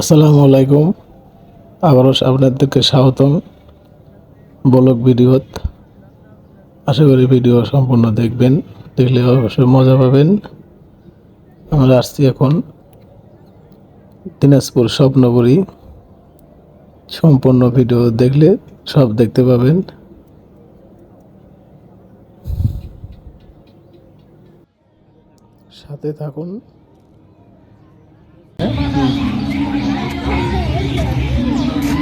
আসসালামু আলাইকুম। আবারও আপনাদেরকে স্বাগতম ব্লগ ভিডিওত। আশা করি ভিডিও সম্পূর্ণ দেখবেন, দেখলে অবশ্যই মজা পাবেন। আমরা আসছি এখন দিনাজপুর স্বপ্নপুরী সম্পূর্ণ ভিডিও দেখলে সব দেখতে পাবেন। সাথে থাকুন।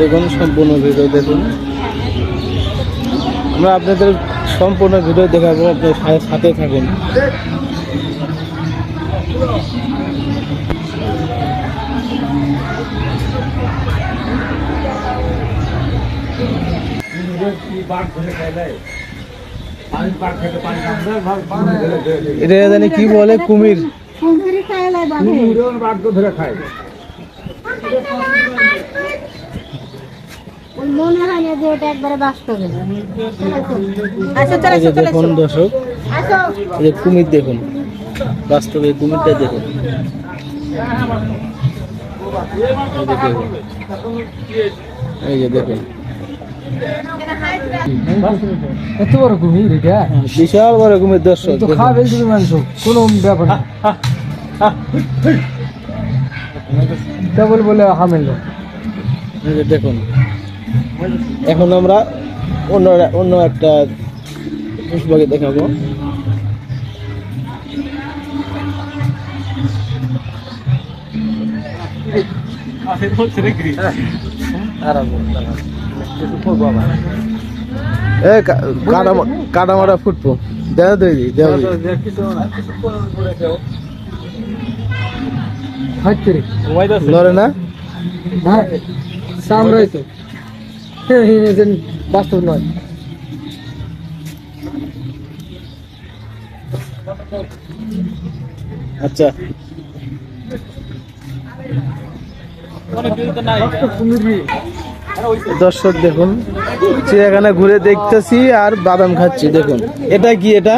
দেখুন সম্পূর্ণ ভিডিও দেখুন। আমরা আপনাদের সম্পূর্ণ ভিডিও দেখাবো আপনার সাথে থাকুন। এটা জানি কি বলে? কুমির। কুমড়ি খাইলে বাবু ওই মনে হয় না যে ওটা একবারে বাস্তবে আচ্ছা চলে দেখুন দর্শক যে কুমির দেখুন বাস্তবে কুমিরটা দেখুন এই যে দেখুন। এই যে দেখুন। এত বড় কুমির এটা? বিশাল বড় কুমির দর্শক। খাবে তুমি কোনো ব্যাপার না। ডবল বলে হামেল। দেখুন এখন আমরা অন্য অন্য একটা পুষ্পাকে দেখাবো। এ কাটা কাটা মারা ফুটবো। দেখা দিই দেখা হচ্ছে রে লড়ে না? হ্যাঁ সামরাই তো। বাস্তব নয়। আচ্ছা। দর্শক দেখুন চিড়িয়াখানা ঘুরে দেখতেছি আর বাদাম খাচ্ছি দেখুন। এটা কি এটা?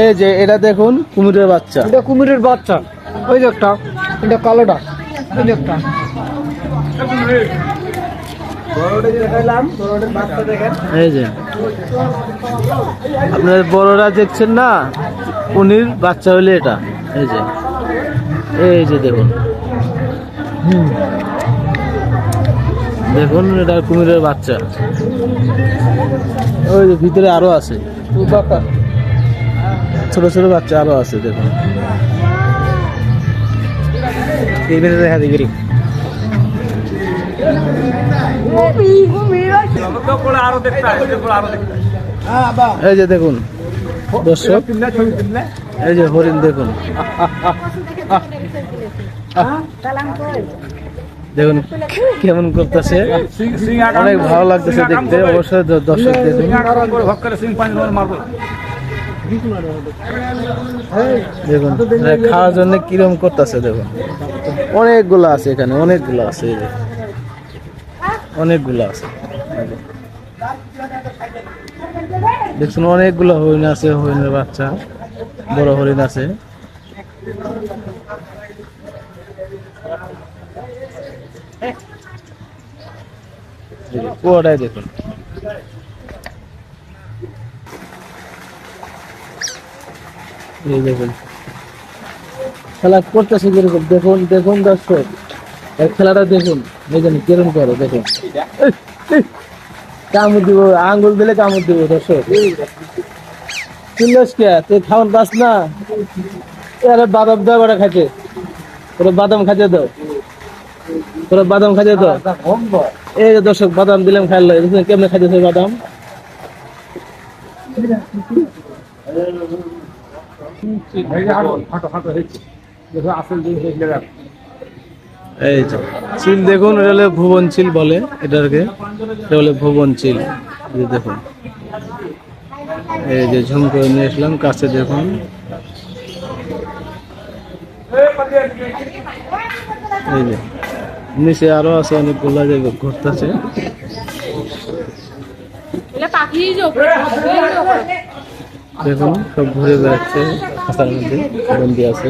এই যে এটা দেখুন কুমিরের বাচ্চা। এটা কুমিরের বাচ্চা। ওই যে একটা এটা কালোটা। ওই যে একটা। এই যে। আপনার বড়রা দেখছেন না? উনির বাচ্চা হলে এটা। এই যে। এই যে দেখুন। দেখুন এটা কুমিরের বাচ্চা। ওই যে ভিতরে আরও আছে। ছোট ছোট বাচ্চা আরও আছে দেখুন এই দেখা দিবি এই যে দেখুন দর্শক এই যে হরিণ দেখুন। দেখুন, কেমন করতেছে। অনেক ভালো লাগতেছে দেখতে, অবশ্যই দর্শক দেখুন। দেখুন খাওয়ার জন্য কিরম করতেছে দেখুন। অনেকগুলো আছে এখানে, অনেকগুলো আছে অনেকগুলো আছে। দেখুন, অনেকগুলো হরিণ আছে, হরিণের বাচ্চা, বড় হরিণ আছে এই যে, পুরোটাই দেখুন। খেলা করতেছে দেখুন দেখুন দর্শক। খেলাটা দেখুন করে, দেখুন। কামড় দিব, আঙ্গুল দিলে কামড় দিব, দর্শক। কে তুই খাওয়ান পাস না? আরে বাদাম দাও ওরা ওরা বাদাম খাইতে দাও। ওরা বাদাম খাইতে দাও এই যে দর্শক বাদাম দিলাম খাইলো দেখুন কেমনে খাইতেছে বাদাম? এই যে চিল দেখুন এটা হলে ভুবন চিল বলে এটাকে। এটা হলে ভুবন চিল। দেখুন। এই যে ঝুম করে নিয়ে আসলাম কাছে দেখুন। এই যে। নিচে আরও আছে অনেকগুলো যে ঘুরতেছে। দেখুন সব ঘুরে বেড়াচ্ছে খাঁচার মধ্যে বন্দি আছে।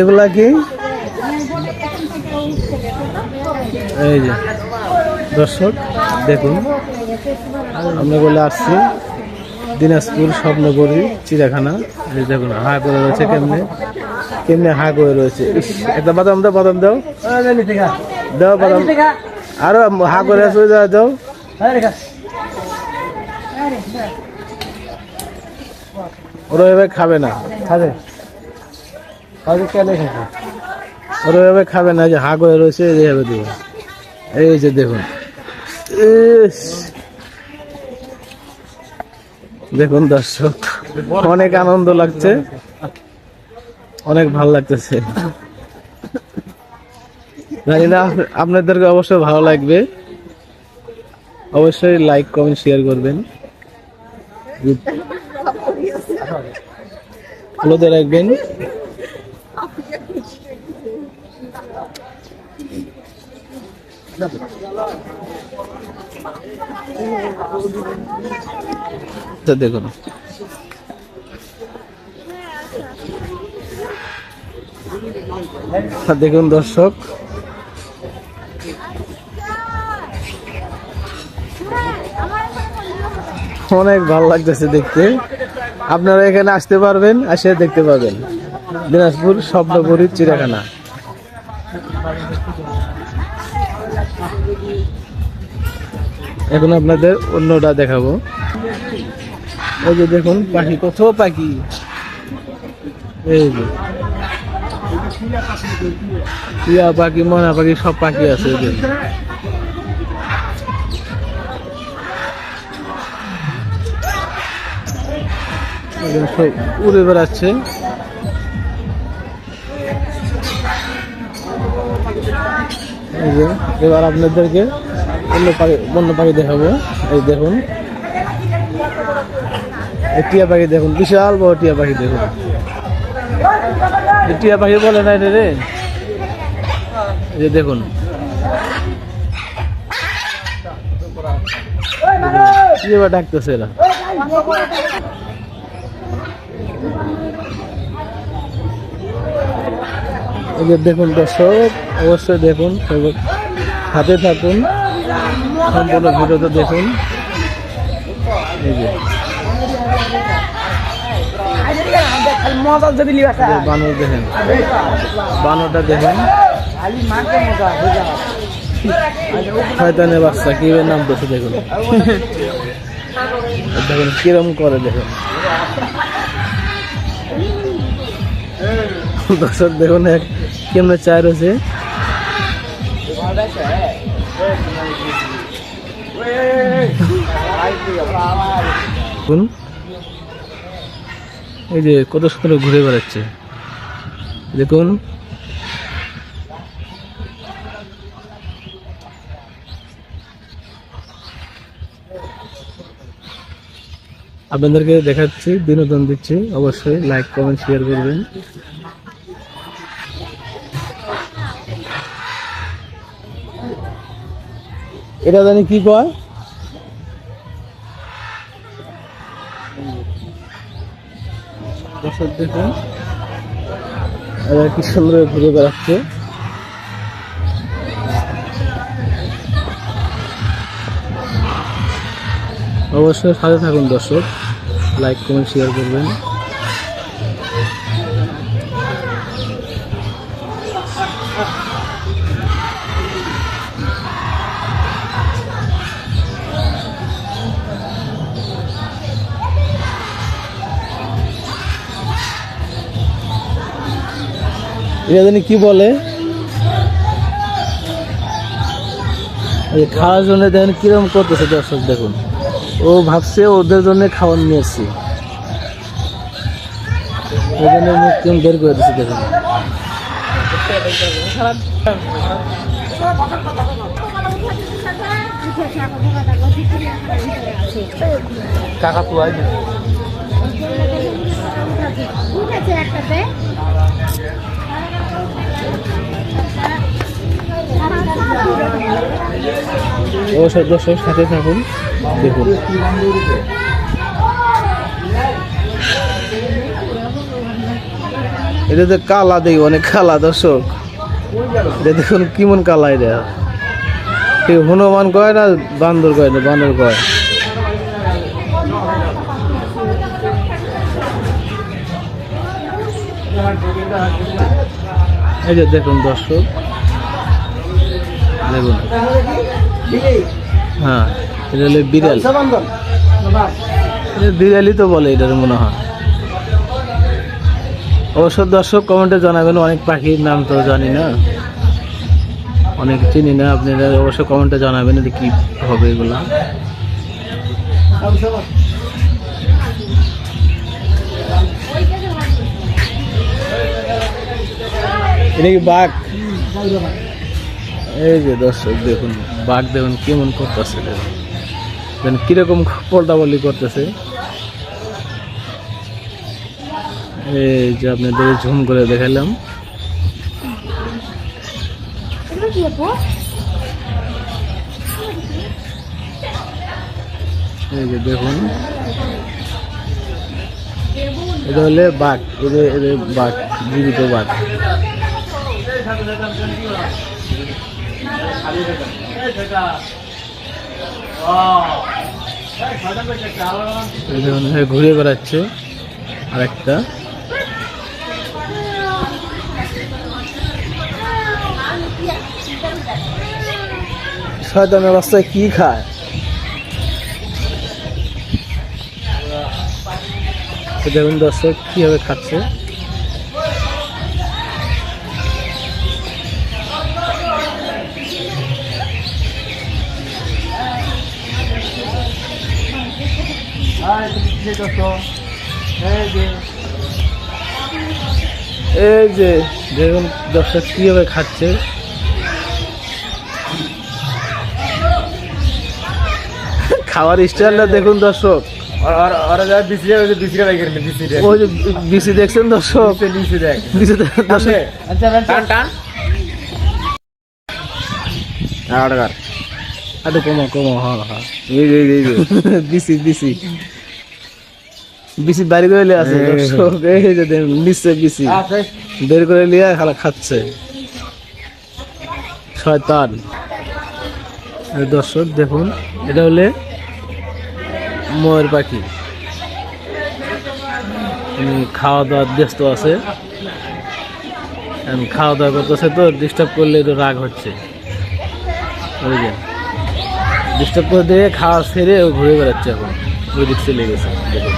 এগুলা কি? এই যে দর্শক দেখুন আমরা বলে আসছি দিনাজপুর স্বপ্নগরী চিড়িয়াখানা। দেখুন হা করে রয়েছে কেমনে? কেমনে হা করে রয়েছে? একটা বাদাম দাও বাদাম দাও। দাও বাদাম। আরও হা করে ওই দাও, ওরা এভাবে খাবে না। খাবে কেন ওরা এভাবে খাবে না যে হা করে রয়েছে এইভাবে দিব। এই যে দেখুন। দেখুন দর্শক অনেক আনন্দ লাগছে। অনেক ভালো লাগতেছে। না, আপনাদেরকে অবশ্যই ভালো লাগবে। অবশ্যই লাইক কমেন্ট শেয়ার করবেন। রাখবেন। তো দেখুন। দেখুন দর্শক। অনেক ভালো লাগতেছে দেখতে। আপনারা এখানে আসতে পারবেন, আসে দেখতে পাবেন। দিনাজপুর, স্বপ্নপুরী, চিড়িয়াখানা। এখন আপনাদের অন্যটা দেখাবো। ওই যে দেখুন পাখি, কত পাখি। এই যে। টিয়া পাখি, ময়না পাখি সব পাখি আছে এই যে। সব উড়ে বেড়াচ্ছে। এই যে, এবার আপনাদেরকে অন্য পাখি, বন্য পাখি দেখাবো। এই দেখুন। টিয়া পাখি দেখুন, বিশাল বড় টিয়া পাখি দেখুন। টিয়া পাখি বলে না রে যে দেখুন। কি এবার ডাকতেছে এরা? এই যে দেখুন দর্শক, অবশ্যই দেখুন হাতে থাকুন। সম্পূর্ণ ভিডিওটা দেখুন। এই যে। বানর দেখেন। বানরটা দেখেন। শয়তানের বাচ্চা কীভাবে নাম বসে দেখুন। দেখুন, কিরম করে দেখুন। দর্শক, দেখুন এক কেমনে চায় রয়েছে। দেখুন। এই যে কত সুন্দর ঘুরে বেড়াচ্ছে। দেখুন। আপনাদেরকে দেখাচ্ছি, বিনোদন দিচ্ছি। অবশ্যই লাইক কমেন্ট শেয়ার করবেন। এটা জানি কি কয়? দর্শক দেখুন। এরা কি সুন্দর ঘুরে বেড়াচ্ছে। অবশ্যই সাথে থাকুন দর্শক। লাইক কমেন্ট শেয়ার করবেন। এটা জানি কি বলে? খাওয়ার জন্য দেখেন কীরকম করতেছে দর্শক দেখুন। ও ভাবছে ওদের জন্য খাওয়ার নিয়ে এসছি ওই জন্য মুখ কেমন বের করে দিচ্ছে দেখুন। কাকা তো অবশ্যই দর্শক সাথে থাকুন, দেখুন। এটা তো কালা দেখি অনেক কালা, দর্শক। দেখুন কেমন কালা এটা। হনুমান কয় না, বান্দর কয় না, বান্দর কয়? এই যে দেখুন দর্শক দেখুন হ্যাঁ এটা হলো বিড়াল। বিড়ালই তো বলে এটার মনে হয়। অবশ্য দর্শক কমেন্টে জানাবেন, অনেক পাখির নাম তো জানি না। অনেক চিনি না আপনারা অবশ্য কমেন্টে জানাবেন এটা কি হবে এগুলো। এটা কি বাঘ? এই যে দর্শক, দেখুন, বাঘ দেখুন কেমন করতেছে, দেখুন। কীরকম পল্টা বলি করতেছে। এই যে আপনাদের ঝুম করে দেখালাম। এই যে দেখুন। এটা হলে বাঘ, এদের এদের বাঘ, জীবিত বাঘ এই দেখুন, এ ঘুরে বেড়াচ্ছে আরেকটা। শয়তানের রাস্তায় কি খায়? দেখুন দর্শক কীভাবে খাচ্ছে? এই যে দেখুন দর্শক কীভাবে খাচ্ছে। খাওয়ার স্টাইলটা দেখুন দর্শক। ওই যে বিসি দেখছেন দর্শক? আরে কমো কমো হ্যাঁ হ্যাঁ। বিসি বিসি বিসি বাড়ি করে লিয়ে আছে দর্শক। এই যে দেখুন নিচ্ছে বিসি। বের করে লিয়ে খালা খাচ্ছে। শয়তান। দর্শক দেখুন এটা হলে ময়ূর পাখি। খাওয়া দাওয়ার ব্যস্ত আছে। খাওয়া দাওয়া করতেছে তো ডিস্টার্ব করলে একটু রাগ হচ্ছে। ওই ডিস্টার্ব করে দিয়ে খাওয়া সেরে ও ঘুরে বেড়াচ্ছে এখন। ওই দিক চলে গেছে দেখুন।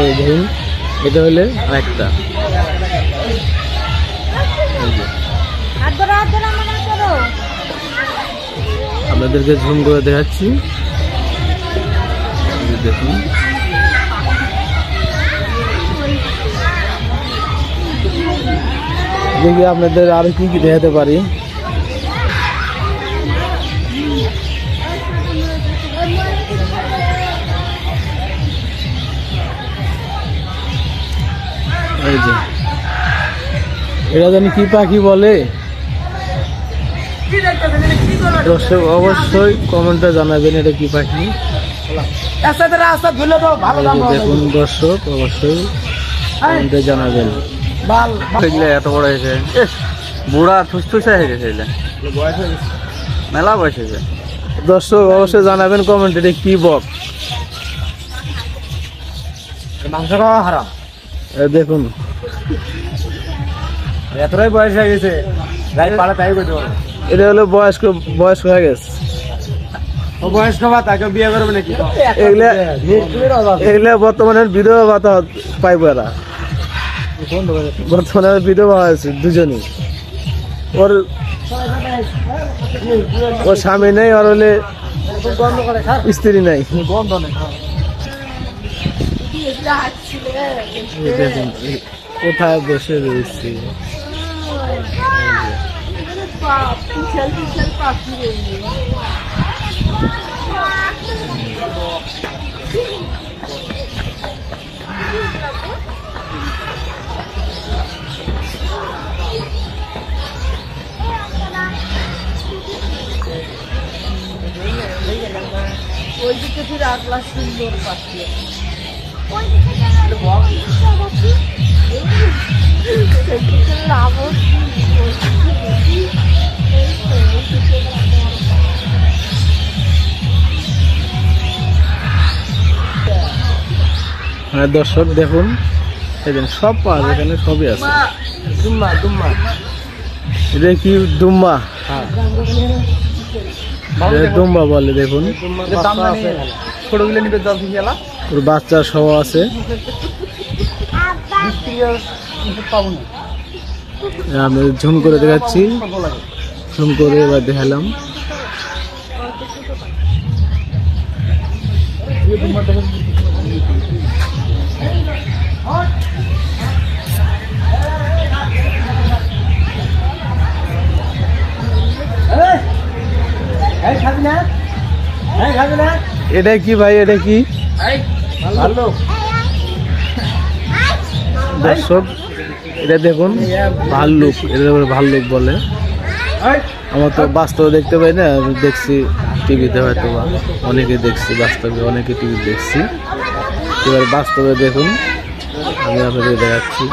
এই দেখুন এটা হলে আরেকটা। আপনাদেরকে ঝুম করে দেখাচ্ছি। দেখুন। দেখি আপনাদের আরও কি কি দেখাতে পারি? এটা জানি কি পাখি বলে? দর্শক অবশ্যই কমেন্টে জানাবেন এটা কি পাখি। দেখুন দর্শক অবশ্যই কমেন্টে জানাবেন। এত বড় হয়েছে। বুড়া থুসথুসে হয়ে গেছে মেলা বয়স হয়েছে। দর্শক অবশ্যই জানাবেন কমেন্টে এটা কি বক। মাংস খাওয়া হারাম। দেখুন এতটাই বয়স হয়ে গেছে যাই পারে তাই করতে এটা হলো বয়স্ক বয়স্ক হয়ে গেছে। ও বয়স্ক বা তাকে বিয়ে করবে নাকি? এগুলা এগুলা বর্তমানে বিধবা ভাতা পাইব এরা। বর্তমানে বিধবা হয়েছে দুজনই। ওর ওর স্বামী নেই আর হলে স্ত্রী নাই। এই দেখুন, এই কোথায় বসে রয়েছে হ্যাঁ দর্শক দেখুন এখানে সব পাওয়া যায় এখানে সবই আছে। দুম্মা দুম্মা এটা কি হ্যাঁ দুম্বা বলে, দেখুন। বাচ্চা সহ আছে। আমি ঝুম করে দেখাচ্ছি। ঝুম করে এবার দেখালাম। এটা কি ভাই? এটা কি? ভালো। দর্শক এটা দেখুন, ভাল্লুক, এটা ভাল্লুক বলে। আমার তো বাস্তবে দেখতে পাই না, আমি দেখছি টিভিতে হয়তো বা অনেকে দেখছি বাস্তবে, অনেকে টিভি দেখছি। এবার বাস্তবে দেখুন, আমি আপনাদের দেখাচ্ছি।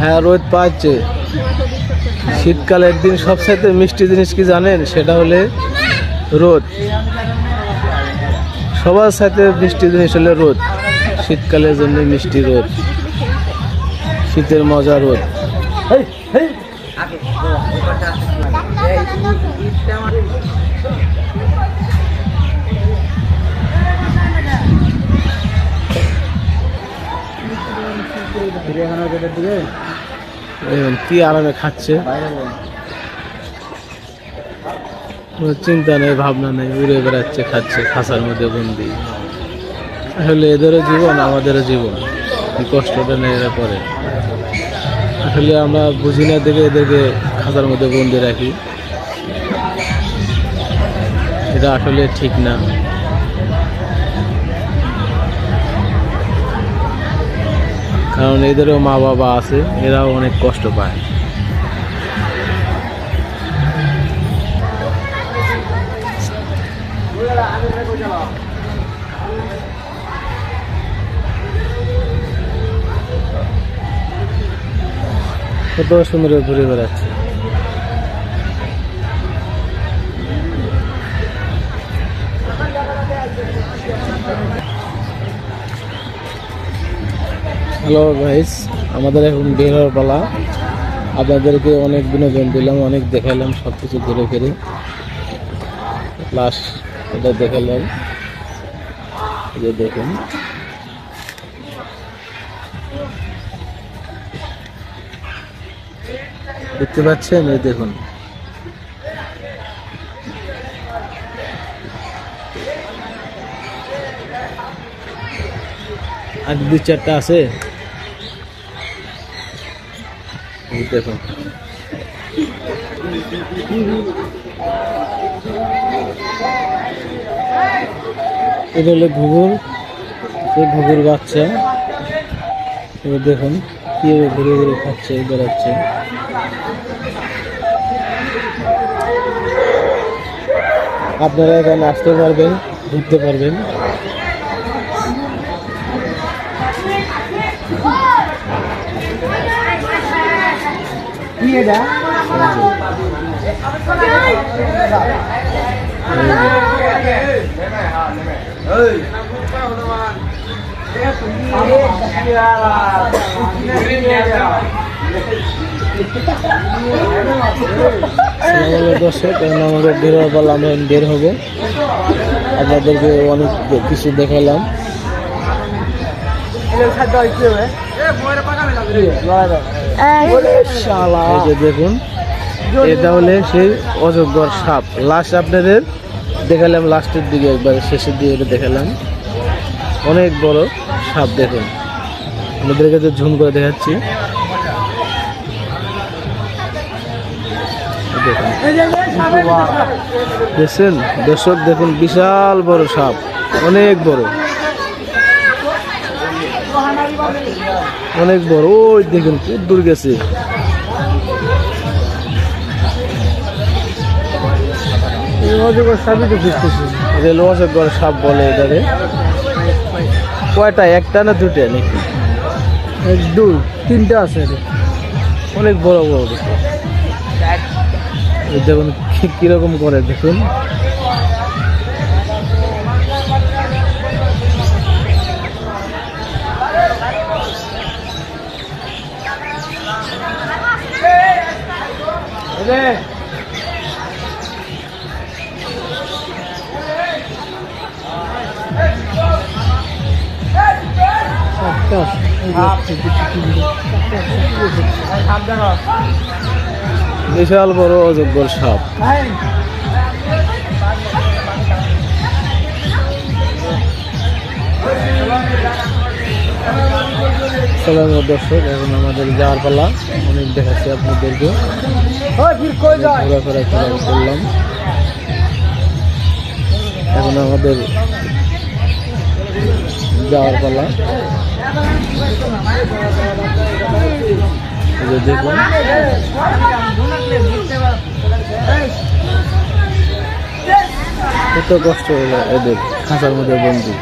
হ্যাঁ রোদ পাচ্ছে শীতকালের দিন সবচাইতে মিষ্টি জিনিস কি জানেন? সেটা হলে রোদ। সবার সাথে মিষ্টি জিনিস হলে রোদ। শীতকালের জন্য মিষ্টি রোদ। শীতের মজা রোদ। এই এই চিড়িয়াখানার গেটের দিকে? কি আরামে খাচ্ছে। কোনো চিন্তা নেই, ভাবনা নেই, উড়ে বেড়াচ্ছে, খাচ্ছে, খাসার মধ্যে বন্দি। আসলে এদেরও জীবন, আমাদেরও জীবন। কি কষ্টটা নেই এরা পরে। আসলে আমরা বুঝি না, দেখে এদেরকে খাঁচার মধ্যে বন্দি রাখি। এটা আসলে ঠিক না। কারণ এদেরও মা বাবা আছে এরাও অনেক কষ্ট পায়। কত সুন্দর ঘুরে বেড়াচ্ছে। হ্যালো ভাইস আমাদের এখন বের পালা। আপনাদেরকে অনেক বিনোদন দিলাম, অনেক দেখালাম সব কিছু ঘুরে ফিরে। লাস্ট এটা দেখালাম যে দেখুন। দেখতে পাচ্ছেন? এই দেখুন। আর দু চারটা আছে এই দেখুন। এটা হলো ঘুঘুর ঘুঘুর বাচ্চা। এবার দেখুন কীভাবে ঘুরে ঘুরে খাচ্ছে বেড়াচ্ছে। আপনারা এখানে আসতে পারবেন, ঘুরতে পারবেন। এটা সালামালাইকুম দর্শক এখন আমাদের বের হওয়ার পালা আমরা বের হব। আপনাদেরকে অনেক কিছু দেখালাম দেখুন, এটা হলে সেই অজগর সাপ। লাস্ট আপনাদের দেখালাম লাস্টের দিকে একবার, শেষের দিকে এটা দেখালাম। অনেক বড় সাপ, দেখুন। আপনাদের কাছে ঝুম করে দেখাচ্ছি। দেখছেন? দর্শক, দেখুন, বিশাল বড় সাপ, অনেক বড়। অনেক বড়। ওই দেখুন খুব দূর গেছে। রেল অজগর সাপ বলে কয়টা একটা না দুটা নাকি? এক দুই তিনটা আছে অনেক বড় বড় দেখুন কীরকম করে দেখুন। বিশাল বড় অজগর সাপ। সালাম দর্শক এখন আমাদের যাওয়ার পালা অনেক দেখাচ্ছি আপনাদেরকে। ঘোরাফেরা করা করলাম এখন আমাদের যাওয়ার পালা দেখুন। কত কষ্ট হলো এদের খাঁচার মধ্যে বন্দি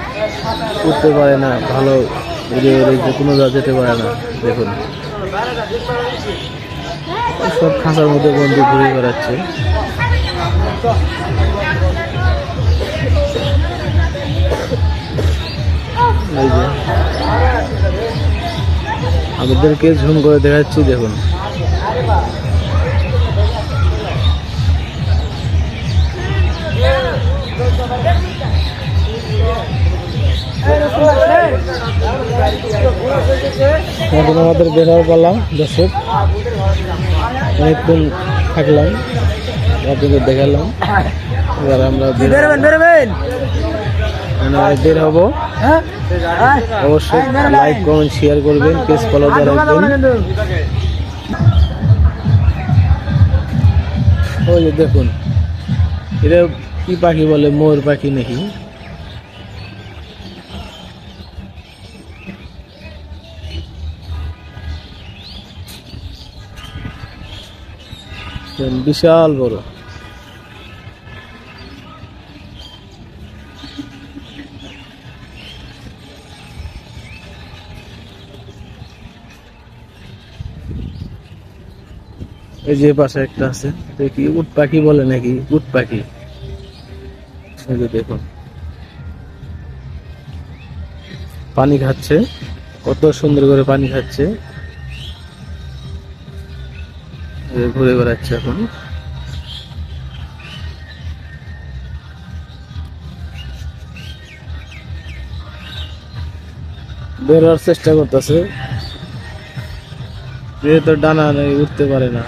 উঠতে পারে না, ভালো যে কোনো যেতে পারে না, দেখুন। সব খাঁচার মধ্যে বন্দি ঘুরে বেড়াচ্ছে। এই যে। আমাদেরকে ঝুম করে দেখাচ্ছি দেখুন। এখন আমাদের বের হওয়ার পারলাম দর্শক। অনেকক্ষণ থাকলাম আপনাদের দেখালাম। এবার আমরা বের বেরোবেন আমরা বের হব। হ্যাঁ। অবশ্যই লাইক কমেন্ট শেয়ার করবেন পেজ ফলো দিয়ে রাখবেন। ওই যে দেখুন এটা কি পাখি বলে? ময়ূর পাখি নাকি? বিশাল বড়। এই যে পাশে একটা আছে, দেখি, উট পাখি বলে নাকি? উট পাখি। দেখুন। পানি খাচ্ছে, কত সুন্দর করে পানি খাচ্ছে। ঘুরে বেড়াচ্ছে এখন। বের হওয়ার চেষ্টা করতেছে। যেহেতু ডানা নেই, উঠতে পারে না।